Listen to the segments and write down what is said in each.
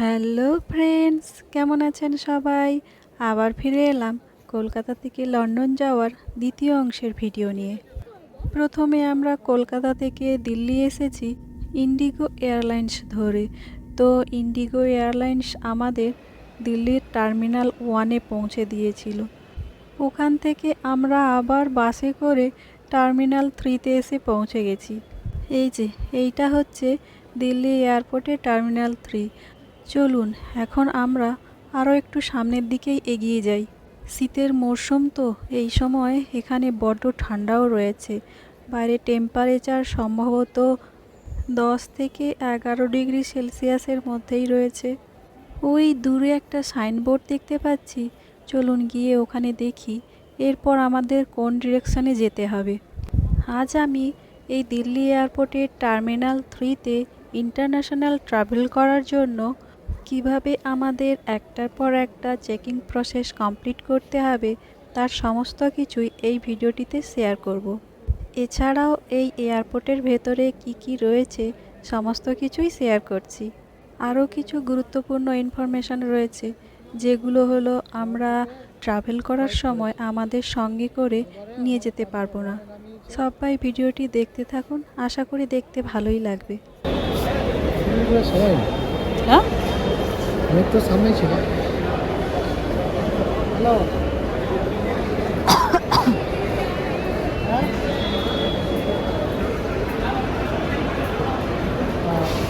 Hello friends, কেমন আছেন সবাই? আবার ফিরে এলাম কলকাতা থেকে লন্ডন যাওয়ার দ্বিতীয় অংশের ভিডিও নিয়ে। প্রথমে আমরা কলকাতা থেকে দিল্লি এসেছি ইন্ডিগো এয়ারলাইন্স ধরে। তো ইন্ডিগো এয়ারলাইন্স আমাদের দিল্লির টার্মিনাল ওয়ানে পৌঁছে দিয়েছিল। ওখান থেকে আমরা আবার বাসে করে টার্মিনাল থ্রিতে এসে পৌঁছে গেছি। এই যে, এইটা হচ্ছে দিল্লি এয়ারপোর্টের টার্মিনাল থ্রি। চলুন, এখন আমরা আরও একটু সামনের দিকেই এগিয়ে যাই। শীতের মরশুম তো, এই সময় এখানে বড্ড ঠান্ডাও রয়েছে। বাইরে টেম্পারেচার সম্ভবত দশ থেকে এগারো ডিগ্রি সেলসিয়াসের মধ্যেই রয়েছে। ওই দূরে একটা সাইনবোর্ড দেখতে পাচ্ছি। চলুন গিয়ে ওখানে দেখি। এরপর আমাদের কোন ডিরেকশনে যেতে হবে। আজ আমি এই দিল্লি এয়ারপোর্টের টার্মিনাল থ্রিতে ইন্টারন্যাশনাল ট্রাভেল করার জন্য কীভাবে আমাদের একটার পর একটা চেকিং প্রসেস কমপ্লিট করতে হবে, তার সমস্ত কিছুই এই ভিডিওটিতে শেয়ার করব। এছাড়াও এই এয়ারপোর্টের ভেতরে কি কি রয়েছে, সমস্ত কিছুই শেয়ার করছি আরও কিছু গুরুত্বপূর্ণ ইনফরমেশান রয়েছে, যেগুলো হলো আমরা ট্রাভেল করার সময় আমাদের সঙ্গে করে নিয়ে যেতে পারব না সবাই ভিডিওটি দেখতে থাকুন, আশা করি দেখতে ভালোই লাগবে। হ্যাঁ অনেক তো সামনেই ছিল। হ্যালো।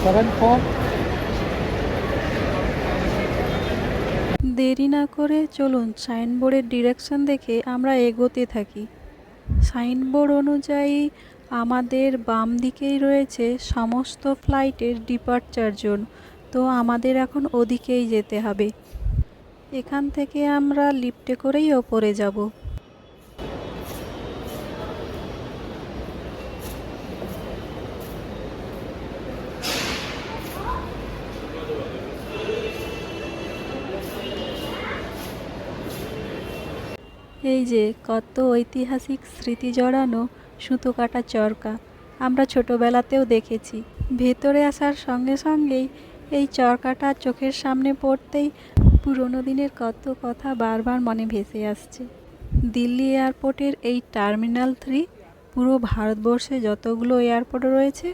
সেভেন ফোর দেরি না করে চলুন সাইনবোর্ডের ডিরেকশন দেখে আমরা এগোতে থাকি। সাইনবোর্ড অনুযায়ী আমাদের বাম দিকেই রয়েছে সমস্ত ফ্লাইটের ডিপার্চার জোন তো আমাদের এখন ওদিকেই যেতে হবে। এখান থেকে আমরা লিফটে করেই ওপরে যাব। এই যে, কত ঐতিহাসিক স্মৃতি জড়ানো সুতো কাটা চরকা। আমরা ছোটবেলাতেও দেখেছি। ভেতরে আসার সঙ্গে সঙ্গেই এই চরকাটা চোখের সামনে পড়তেই পুরনো দিনের কত কথা বারবার মনে ভেসে আসছে। দিল্লি এয়ারপোর্টের এই টার্মিনাল থ্রি, পুরো ভারতবর্ষে যতগুলো এয়ারপোর্ট রয়েছে,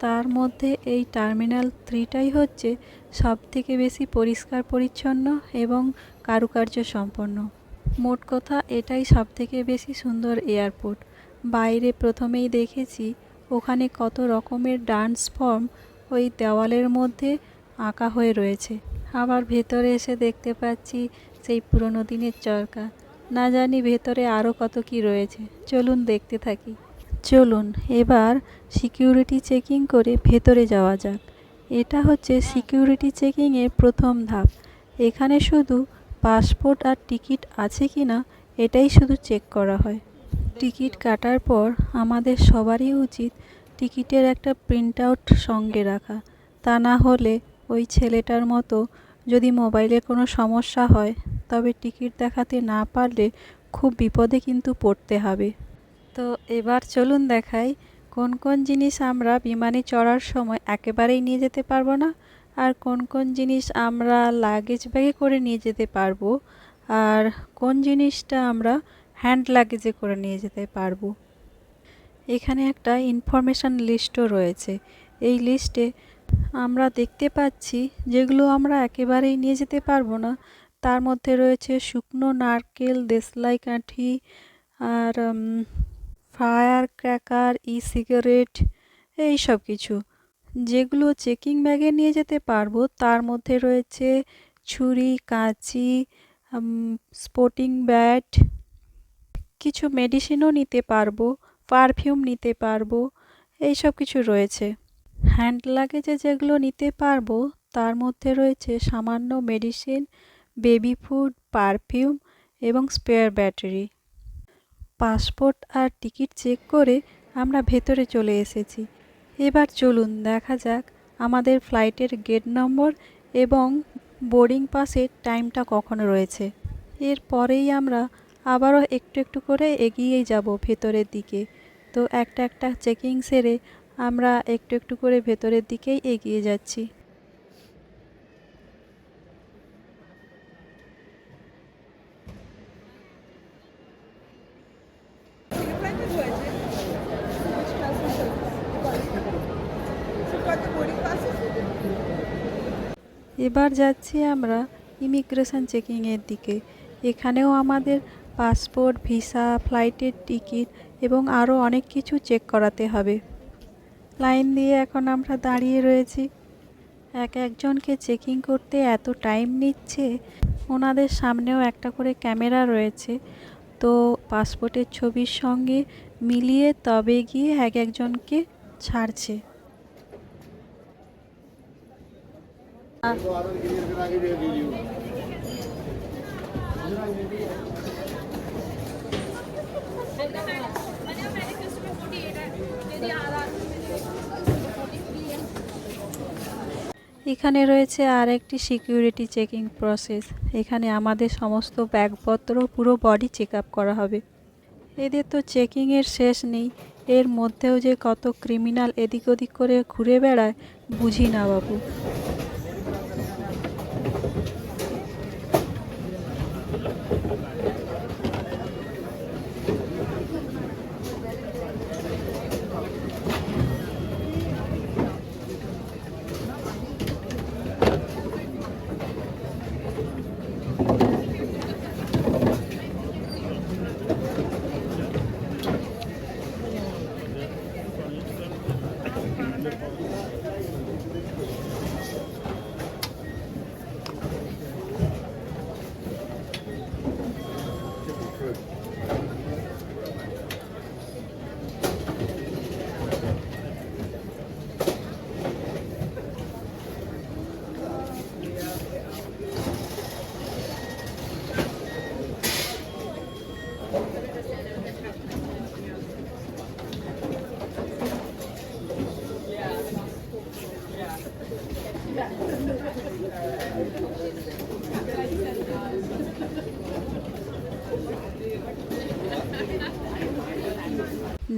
তার মধ্যে এই টার্মিনাল থ্রিটাই হচ্ছে সব থেকে বেশি পরিষ্কার, পরিচ্ছন্ন এবং কারুকার্য সম্পন্ন। মোট কথা, এটাই সব থেকে বেশি সুন্দর এয়ারপোর্ট। বাইরে প্রথমেই দেখেছি ওখানে কত রকমের ডান্স ফর্ম ওই দেওয়ালের মধ্যে আঁকা হয়ে রয়েছে। আবার ভেতরে এসে দেখতে পাচ্ছি সেই পুরনো দিনের চরকা। না জানি ভেতরে আরও কত কি রয়েছে। চলুন দেখতে থাকি। চলুন, এবার সিকিউরিটি চেকিং করে ভেতরে যাওয়া যাক। এটা হচ্ছে সিকিউরিটি চেকিংয়ের প্রথম ধাপ। এখানে শুধু পাসপোর্ট আর টিকিট আছে কি না এটাই শুধু চেক করা হয়। টিকিট কাটার পর আমাদের সবারই উচিত টিকিটের একটা প্রিন্ট আউট সঙ্গে রাখা। তা না হলে ওই ছেলেটার মতো যদি মোবাইলে কোনো সমস্যা হয়, তবে টিকিট দেখাতে না পারলে খুব বিপদে কিন্তু পড়তে হবে। তো এবার চলুন দেখাই, কোন কোন জিনিস আমরা বিমানে চড়ার সময় একেবারেই নিয়ে যেতে পারব না? আর কোন কোন জিনিস আমরা লাগেজ ব্যাগে করে নিয়ে যেতে পারব? আর কোন জিনিসটা আমরা হ্যান্ড লাগেজে করে নিয়ে যেতে পারব? এখানে একটা ইনফরমেশান লিস্টও রয়েছে। এই লিস্টে আমরা দেখতে পাচ্ছি যেগুলো আমরা একেবারেই নিয়ে যেতে পারব না। তার মধ্যে রয়েছে শুকনো নারকেল, দেশলাই কাঠি, আর ফায়ার ক্র্যাকার ই সিগারেট এই সব কিছু। যেগুলো চেকিং ব্যাগে নিয়ে যেতে পারব, তার মধ্যে রয়েছে ছুরি, কাঁচি স্পোর্টিং ব্যাট কিছু মেডিসিনও নিতে পারব। পারফিউম নিতে পারব এই সব কিছু রয়েছে। হ্যান্ড লাগেজে যেগুলো নিতে পারব, তার মধ্যে রয়েছে সামান্য মেডিসিন, বেবি ফুড, পারফিউম এবং স্পেয়ার ব্যাটারি। পাসপোর্ট আর টিকিট চেক করে আমরা ভেতরে চলে এসেছি। এবার চলুন, দেখা যাক আমাদের ফ্লাইটের গেট নম্বর এবং বোর্ডিং পাসের টাইমটা কখন রয়েছে। এরপরেই আমরা আবারও একটু একটু করে এগিয়েই যাব ভেতরের দিকে। তো একটা একটা চেকিং সেরে আমরা একটু একটু করে ভেতরের দিকেই এগিয়ে যাচ্ছি। এবার যাচ্ছি আমরা ইমিগ্রেশন চেকিংয়ের দিকে। এখানেও আমাদের পাসপোর্ট, ভিসা, ফ্লাইটের টিকিট এবং আরও অনেক কিছু চেক করাতে হবে। লাইন দিয়ে এখন আমরা দাঁড়িয়ে রয়েছি। এক একজনকে চেকিং করতে এত টাইম নিচ্ছে, ওনাদের সামনেও একটা করে ক্যামেরা রয়েছে। তো পাসপোর্টের ছবির সঙ্গে মিলিয়ে তবে গিয়ে এক একজনকে ছাড়ছে। এখানে রয়েছে আর একটি সিকিউরিটি চেকিং প্রসেস এখানে আমাদের সমস্ত ব্যাগপত্র, পুরো বডি চেক করা হবে। এদের তো চেকিংয়ের শেষ নেই। এর মধ্যেও যে কত ক্রিমিনাল এদিক ওদিক করে ঘুরে বেড়ায়, বুঝি না বাবু।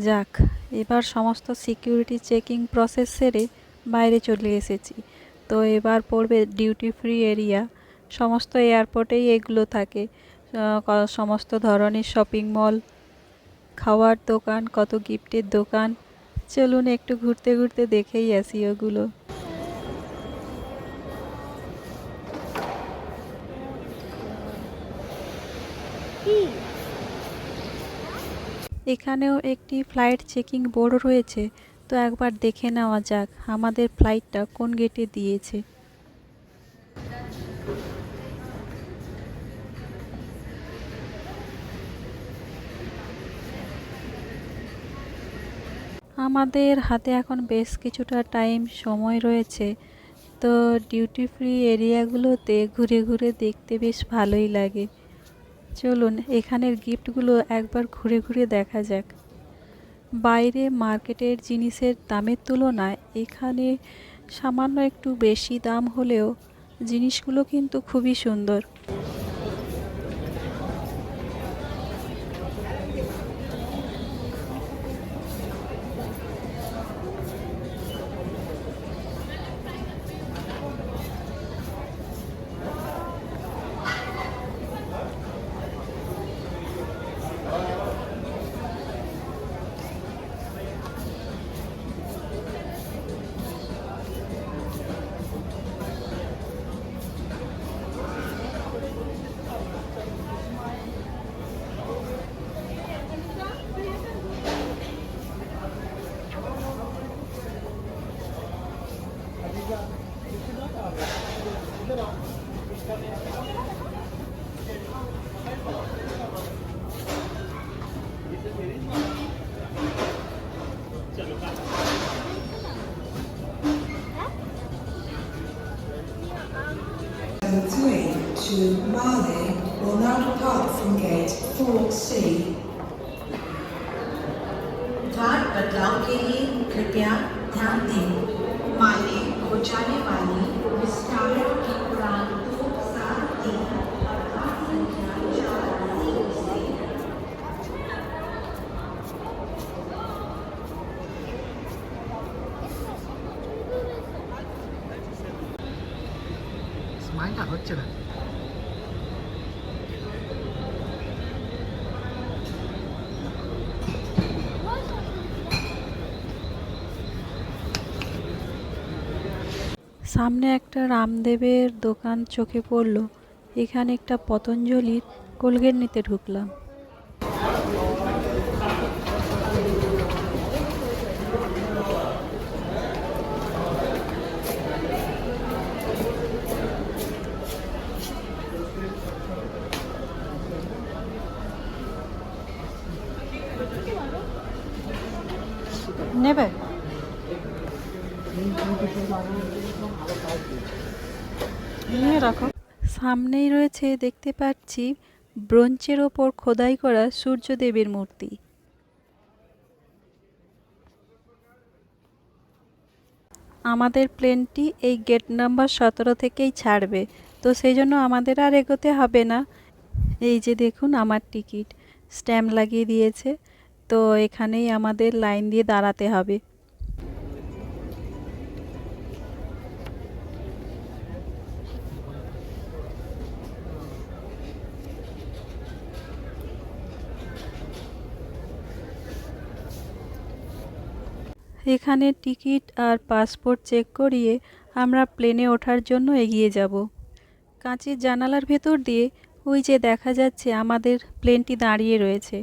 যাক, এবার সমস্ত সিকিউরিটি চেকিং প্রসেস সেরে বাইরে চলে এসেছি। তো এবার পড়বে ডিউটি ফ্রি এরিয়া সমস্ত এয়ারপোর্টেই এগুলো থাকে। সমস্ত ধরনের শপিং মল খাওয়ার দোকান, কত গিফটের দোকান। চলুন একটু ঘুরতে ঘুরতে দেখেই আসি ওগুলো। এখানেও একটি ফ্লাইট চেকিং বোর্ড রয়েছে। তো একবার দেখে নেওয়া যাক, আমাদের ফ্লাইটটা কোন গেটে দিয়েছে। আমাদের হাতে এখন বেশ কিছুটা টাইম, সময় রয়েছে। তো ডিউটি ফ্রি এরিয়াগুলোতে ঘুরে ঘুরে দেখতে বেশ ভালোই লাগে। চলুন, এখানের গিফটগুলো একবার ঘুরে ঘুরে দেখা যাক। বাইরে মার্কেটের জিনিসের দামের তুলনায় এখানে সামান্য একটু বেশি দাম হলেও জিনিসগুলো কিন্তু খুবই সুন্দর। Three to Mali will now depart from gate 4C. घाट बदलाव के लिए कृपया ध्यान दें माले को जाने वाली স্মাইলটা হচ্ছে না। সামনে একটা রামদেবের দোকান চোখে পড়ল। এখানে একটা পতঞ্জলির কোলগেট নিতে ঢুকলাম নেবে নিয়ে রাখো সামনেই রয়েছে, দেখতে পাচ্ছি ব্রোঞ্চের ওপর খোদাই করা সূর্যদেবের মূর্তি। আমাদের প্লেনটি এই গেট নাম্বার সতেরো থেকেই ছাড়বে, তো সেই জন্য আমাদের আর এগোতে হবে না। এই যে দেখুন আমার টিকিট, স্ট্যাম্প লাগিয়ে দিয়েছে, তো এখানেই আমাদের লাইন দিয়ে দাঁড়াতে হবে। এখানে টিকিট আর পাসপোর্ট চেক করিয়ে আমরা প্লেনে ওঠার জন্য এগিয়ে যাব। কাঁচের জানালার ভেতর দিয়ে ওই যে দেখা যাচ্ছে আমাদের প্লেনটি দাঁড়িয়ে রয়েছে।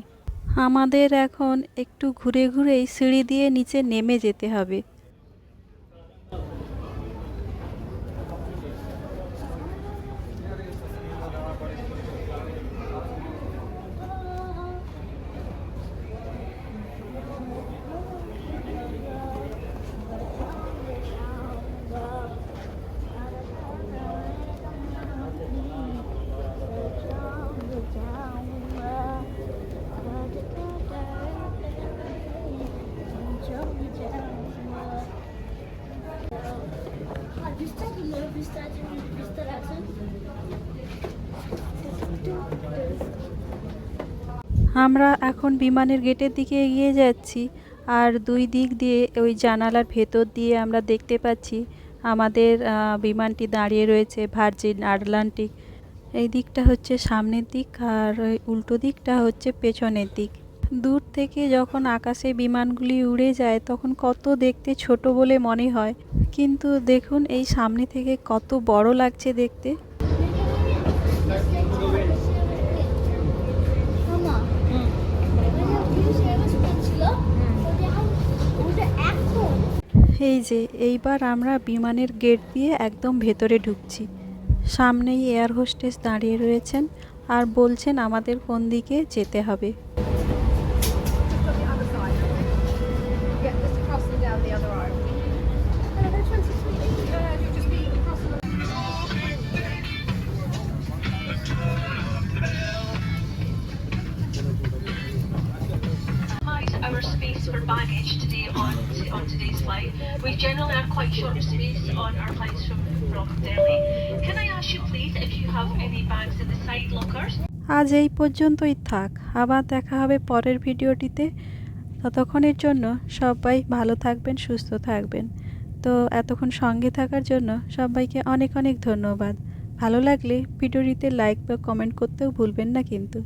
আমাদের এখন একটু ঘুরে ঘুরেই সিঁড়ি দিয়ে নিচে নেমে যেতে হবে। আমরা এখন বিমানের গেটের দিকে এগিয়ে যাচ্ছি আর দুই দিক দিয়ে ওই জানালার ভেতর দিয়ে আমরা দেখতে পাচ্ছি আমাদের বিমানটি দাঁড়িয়ে রয়েছে ভার্জিন আটলান্টিক। এই দিকটা হচ্ছে সামনের দিক আর ওই উল্টো দিকটা হচ্ছে পেছনের দিক। দূর থেকে যখন আকাশে বিমানগুলি উড়ে যায়, তখন কত দেখতে ছোট বলে মনে হয়। কিন্তু দেখুন, এই সামনে থেকে কত বড় লাগছে দেখতে। এই যে, এইবার আমরা বিমানের গেট দিয়ে একদম ভেতরে ঢুকছি। সামনেই এয়ার হোস্টেস দাঁড়িয়ে রয়েছেন আর বলছেন, আমাদের কোন দিকে যেতে হবে? On today's flight. We generally are quite short of space on our flights from from Delhi. Can I ask you please if you have any bags in the side lockers? আজ এই পর্যন্তই থাক আবার দেখা হবে পরের ভিডিওটিতে ততক্ষণের জন্য সবাই ভালো থাকবেন সুস্থ থাকবেন তো এতক্ষণ সঙ্গে থাকার জন্য সবাইকে অনেক অনেক ধন্যবাদ ভালো লাগলে ভিডিওটিতে লাইক বা কমেন্ট করতেও ভুলবেন না কিন্তু